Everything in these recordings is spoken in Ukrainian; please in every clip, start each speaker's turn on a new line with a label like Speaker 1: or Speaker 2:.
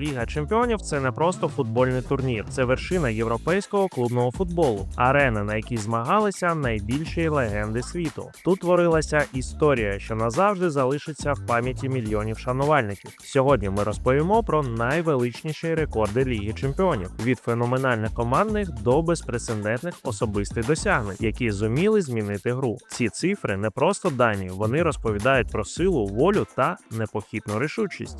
Speaker 1: Ліга Чемпіонів це не просто футбольний турнір, це вершина європейського клубного футболу, арена, на якій змагалися найбільші легенди світу. Тут творилася історія, що назавжди залишиться в пам'яті мільйонів шанувальників. Сьогодні ми розповімо про найвеличніші рекорди Ліги Чемпіонів від феноменальних командних до безпрецедентних особистих досягнень, які зуміли змінити гру. Ці цифри не просто дані, вони розповідають про силу, волю та непохитну рішучість.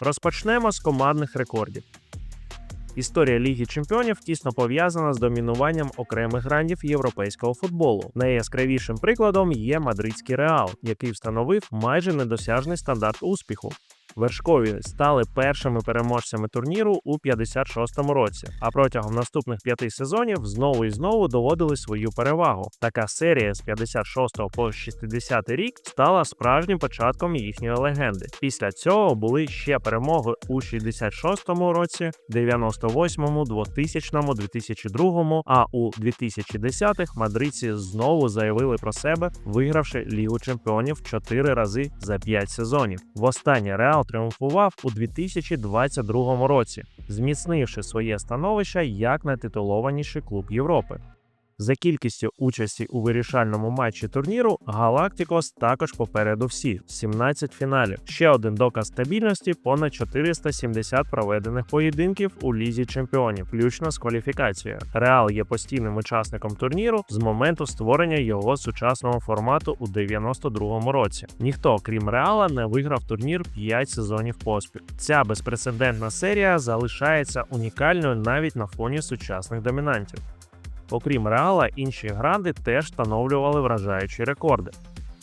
Speaker 1: Розпочнемо з командних рекордів. Історія Ліги Чемпіонів тісно пов'язана з домінуванням окремих грандів європейського футболу. Найяскравішим прикладом є мадридський реал, який встановив майже недосяжний стандарт успіху. Вершкові стали першими переможцями турніру у 56-му році, а протягом наступних п'яти сезонів знову і знову доводили свою перевагу. Така серія з 56 по 60 рік стала справжнім початком їхньої легенди. Після цього були ще перемоги у 66-му році, 98-му, 2000-му, 2002-му, а у 2010-х мадридці знову заявили про себе, вигравши Лігу чемпіонів 4 рази за 5 сезонів. Востаннє Реал тріумфував у 2022 році, зміцнивши своє становище як найтитулованіший клуб Європи. За кількістю участі у вирішальному матчі турніру Галактикос також попереду всіх 17 фіналів. Ще один доказ стабільності понад 470 проведених поєдинків у лізі чемпіонів, включно з кваліфікацією. Реал є постійним учасником турніру з моменту створення його сучасного формату у 92-му році. Ніхто, крім Реала, не виграв турнір 5 сезонів поспіль. Ця безпрецедентна серія залишається унікальною навіть на фоні сучасних домінантів. Окрім Реала, інші гранди теж встановлювали вражаючі рекорди.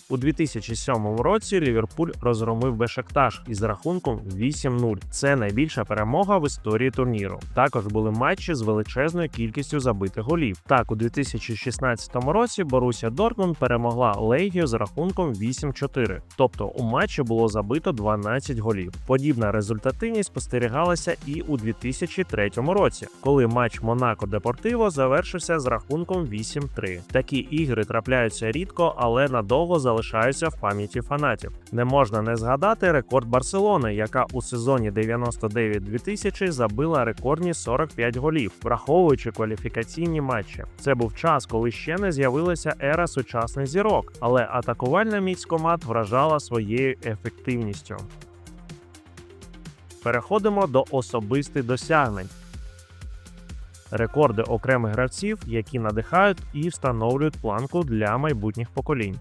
Speaker 1: У 2007 році Ліверпуль розгромив Бешектаж із рахунком 8-0. Це найбільша перемога в історії турніру. Також були матчі з величезною кількістю забитих голів. Так, у 2016 році Боруся Дортмунд перемогла Легію з рахунком 8-4. Тобто у матчі було забито 12 голів. Подібна результативність спостерігалася і у 2003 році, коли матч Монако Депортиво завершився з рахунком 8-3. Такі ігри трапляються рідко, але надовго залишаються в пам'яті фанатів. Не можна не згадати рекорд Барселони, яка у сезоні 99-2000 забила рекордні 45 голів, враховуючи кваліфікаційні матчі. Це був час, коли ще не з'явилася ера сучасних зірок, але атакувальна міць команд вражала своєю ефективністю. Переходимо до особистих досягнень. Рекорди окремих гравців, які надихають і встановлюють планку для майбутніх поколінь.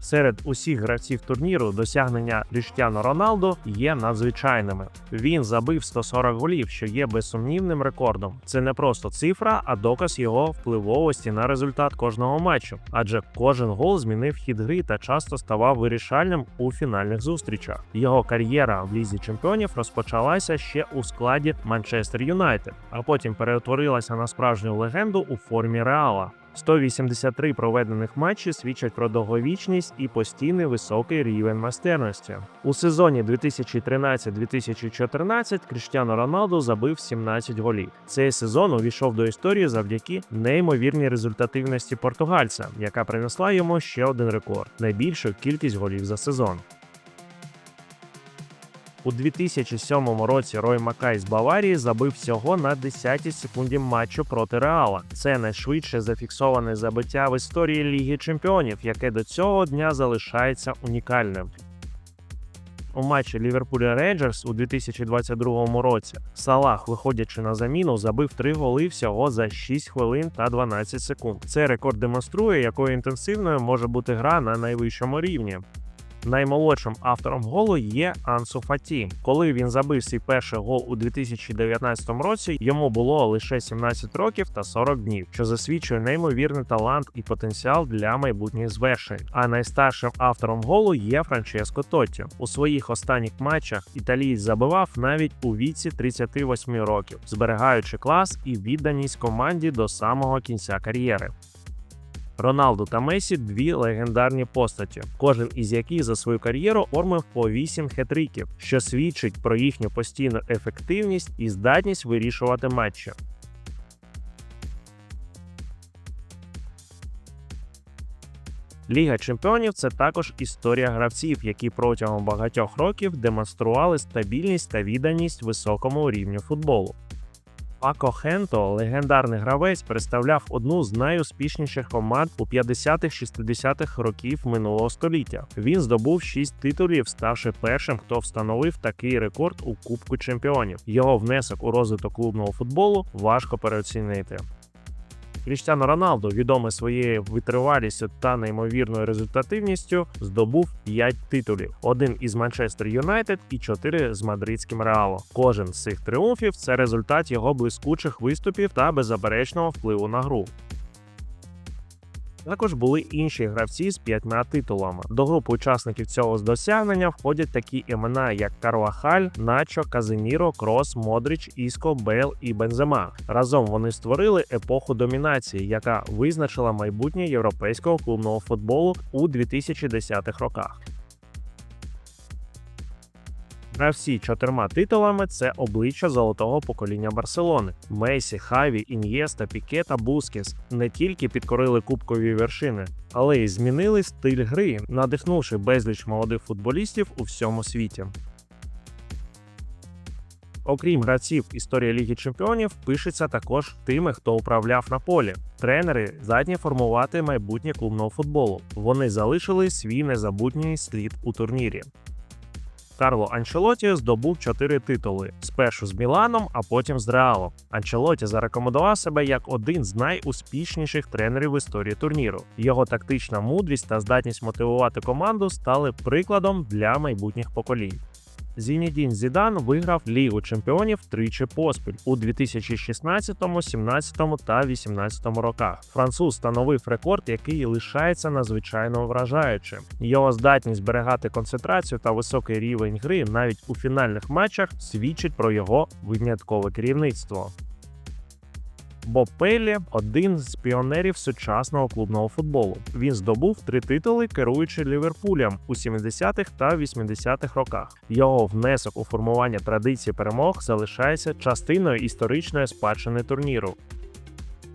Speaker 1: Серед усіх гравців турніру досягнення Кріштіану Роналдо є надзвичайними. Він забив 140 голів, що є безсумнівним рекордом. Це не просто цифра, а доказ його впливовості на результат кожного матчу, адже кожен гол змінив хід гри та часто ставав вирішальним у фінальних зустрічах. Його кар'єра в лізі чемпіонів розпочалася ще у складі Манчестер Юнайтед, а потім перетворилася на справжню легенду у формі Реала. 183 проведених матчі свідчать про довговічність і постійний високий рівень майстерності. У сезоні 2013-2014 Кріштіано Роналду забив 17 голів. Цей сезон увійшов до історії завдяки неймовірній результативності португальця, яка принесла йому ще один рекорд найбільшу кількість голів за сезон. У 2007 році Рой Макай з Баварії забив всього на 10 секунді матчу проти Реала. Це найшвидше зафіксоване забиття в історії Ліги Чемпіонів, яке до цього дня залишається унікальним. У матчі Ліверпуля Рейнджерс у 2022 році Салах, виходячи на заміну, забив 3 голи всього за 6 хвилин та 12 секунд. Цей рекорд демонструє, якою інтенсивною може бути гра на найвищому рівні. Наймолодшим автором голу є Ансу Фаті. Коли він забив свій перший гол у 2019 році, йому було лише 17 років та 40 днів, що засвідчує неймовірний талант і потенціал для майбутніх звершень. А найстаршим автором голу є Франческо Тотті. У своїх останніх матчах італієць забивав навіть у віці 38 років, зберігаючи клас і відданість команді до самого кінця кар'єри. Роналду та Месі дві легендарні постаті, кожен із яких за свою кар'єру оформив по 8 хетриків, що свідчить про їхню постійну ефективність і здатність вирішувати матчі. Ліга чемпіонів це також історія гравців, які протягом багатьох років демонстрували стабільність та відданість високому рівню футболу. Пако Хенто, легендарний гравець, представляв одну з найуспішніших команд у 50-60-х років минулого століття. Він здобув 6 титулів, ставши першим, хто встановив такий рекорд у Кубку чемпіонів. Його внесок у розвиток клубного футболу важко переоцінити. Кріштіано Роналдо, відомий своєю витривалістю та неймовірною результативністю, здобув 5 титулів: один із Манчестер Юнайтед і 4 з мадридським Реалом. Кожен з цих тріумфів це результат його блискучих виступів та беззаперечного впливу на гру. Також були інші гравці з п'ятьма титулами. До групи учасників цього досягнення входять такі імена, як Карвахаль, Начо, Казиміро, Крос, Модріч, Іско, Бейл і Бензема. Разом вони створили епоху домінації, яка визначила майбутнє європейського клубного футболу у 2010-х роках. Гравці чотирма титулами це обличчя золотого покоління Барселони. Месі, Хаві, Ін'єста, Піке та Бускіс не тільки підкорили кубкові вершини, але й змінили стиль гри, надихнувши безліч молодих футболістів у всьому світі. Окрім гравців, історія Ліги Чемпіонів пишеться також тими, хто управляв на полі. Тренери здатні формувати майбутнє клубного футболу. Вони залишили свій незабутній слід у турнірі. Карло Анчелоті здобув чотири титули: спершу з Міланом, а потім з Реалом. Анчелоті зарекомендував себе як один з найуспішніших тренерів в історії турніру. Його тактична мудрість та здатність мотивувати команду стали прикладом для майбутніх поколінь. Зінедін Зідан виграв Лігу чемпіонів тричі поспіль у 2016, 17 та 18 роках. Француз становив рекорд, який лишається надзвичайно вражаючим. Його здатність зберігати концентрацію та високий рівень гри навіть у фінальних матчах свідчить про його виняткове керівництво. Боб Пеллі один з піонерів сучасного клубного футболу. Він здобув три титули, керуючи Ліверпулем у 70-х та 80-х роках. Його внесок у формування традиції перемог залишається частиною історичної спадщини турніру.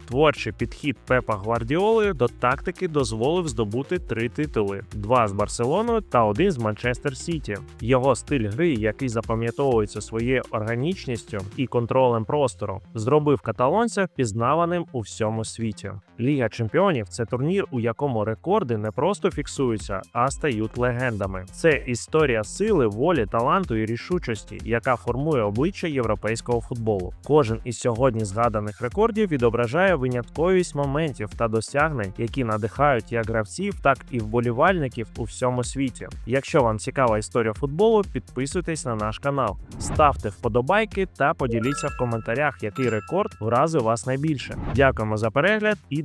Speaker 1: Творчий підхід Пепа Гвардіоли до тактики дозволив здобути три титули: два з Барселоною та один з Манчестер Сіті. Його стиль гри, який запам'ятовується своєю органічністю і контролем простору, зробив каталонця впізнаваним у всьому світі. Ліга чемпіонів це турнір, у якому рекорди не просто фіксуються, а стають легендами. Це історія сили, волі, таланту і рішучості, яка формує обличчя європейського футболу. Кожен із сьогодні згаданих рекордів відображає винятковість моментів та досягнень, які надихають як гравців, так і вболівальників у всьому світі. Якщо вам цікава історія футболу, підписуйтесь на наш канал, ставте вподобайки та поділіться в коментарях, який рекорд вразив вас найбільше. Дякуємо за перегляд і